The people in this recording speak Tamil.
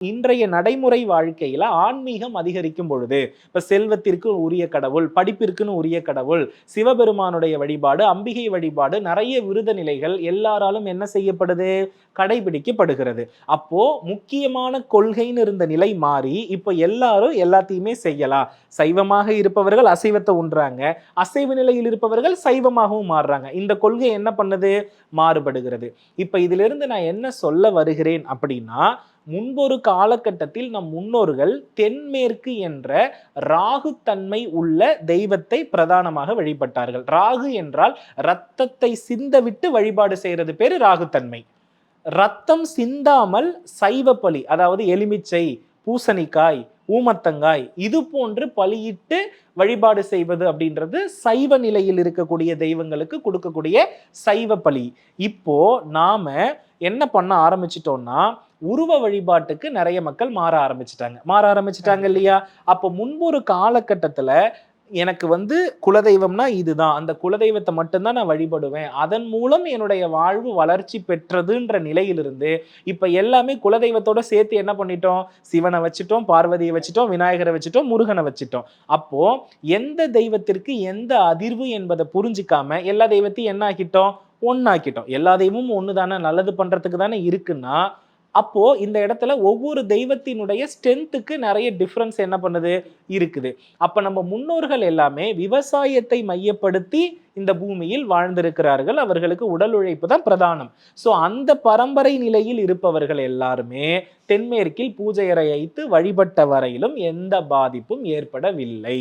இன்றைய நடைமுறை வாழ்க்கையில ஆன்மீகம் அதிகரிக்கும் பொழுது இப்ப செல்வத்திற்கு உரிய கடவுள் படிப்பிற்குன்னு உரிய கடவுள் சிவபெருமானுடைய வழிபாடு அம்பிகை வழிபாடு நிறைய விருத நிலைகள் எல்லாராலும் என்ன செய்யப்படுது? கடைபிடிக்கப்படுகிறது. அப்போ முக்கியமான கொள்கைன்னு இருந்த நிலை மாறி இப்போ எல்லாரும் எல்லாத்தையுமே செய்யலாம். சைவமாக இருப்பவர்கள் அசைவத்தை உண்றாங்க. அசைவ நிலையில் இருப்பவர்கள் சைவமாகவும் மாறுறாங்க. இந்த கொள்கை என்ன பண்ணுது? மாறுபடுகிறது. இப்ப இதுல இருந்து நான் என்ன சொல்ல வருகிறேன் அப்படின்னா முன்பொரு காலகட்டத்தில் நம் முன்னோர்கள் தென்மேற்கு என்ற ராகு தன்மை உள்ள தெய்வத்தை பிரதானமாக வழிபட்டார்கள். ராகு என்றால் ரத்தத்தை சிந்தவிட்டு வழிபாடு செய்கிறது பேர் ராகுத்தன்மை. ரத்தம் சிந்தாமல் சைவ பலி அதாவது எலுமிச்சை பூசணிக்காய் ஊமத்தங்காய் இது போன்று பலியிட்டு வழிபாடு செய்வது அப்படின்றது சைவ நிலையில் இருக்கக்கூடிய தெய்வங்களுக்கு கொடுக்கக்கூடிய சைவ பலி. இப்போ நாம என்ன பண்ண ஆரம்பிச்சிட்டோம்னா உருவ வழிபாட்டுக்கு நிறைய மக்கள் மாற ஆரம்பிச்சிட்டாங்க. மாற ஆரம்பிச்சிட்டாங்க இல்லையா? அப்போ முன்பொரு காலகட்டத்துல எனக்கு வந்து குலதெய்வம்னா இதுதான். அந்த குலதெய்வத்தை மட்டும்தான் நான் வழிபடுவேன். அதன் மூலம் என்னுடைய வாழ்வு வளர்ச்சி பெற்றதுன்ற நிலையிலிருந்து இப்ப எல்லாமே குலதெய்வத்தோட சேர்த்து என்ன பண்ணிட்டோம்? சிவனை வச்சுட்டோம் பார்வதியை வச்சுட்டோம் விநாயகரை வச்சுட்டோம் முருகனை வச்சுட்டோம். அப்போ எந்த தெய்வத்திற்கு எந்த அதிர்வு என்பதை புரிஞ்சிக்காம எல்லா தெய்வத்தையும் என்ன ஆக்கிட்டோம் ஒன்றாக்கிட்டோம் எல்லா தெய்வமும் ஒன்று தானே நல்லது பண்ணுறதுக்கு தானே இருக்குன்னா அப்போ இந்த இடத்துல ஒவ்வொரு தெய்வத்தினுடைய ஸ்ட்ரென்த்துக்கு நிறைய டிஃப்ரென்ஸ் என்ன பண்ணுது? இருக்குது. அப்ப நம்ம முன்னோர்கள் எல்லாமே விவசாயத்தை மையப்படுத்தி இந்த பூமியில் வாழ்ந்திருக்கிறார்கள். அவர்களுக்கு உடல் உழைப்பு தான் பிரதானம். ஸோ அந்த பரம்பரை நிலையில் இருப்பவர்கள் எல்லாருமே தென்மேற்கில் பூஜை அறை வைத்து வழிபட்ட வரையிலும் எந்த பாதிப்பும் ஏற்படவில்லை.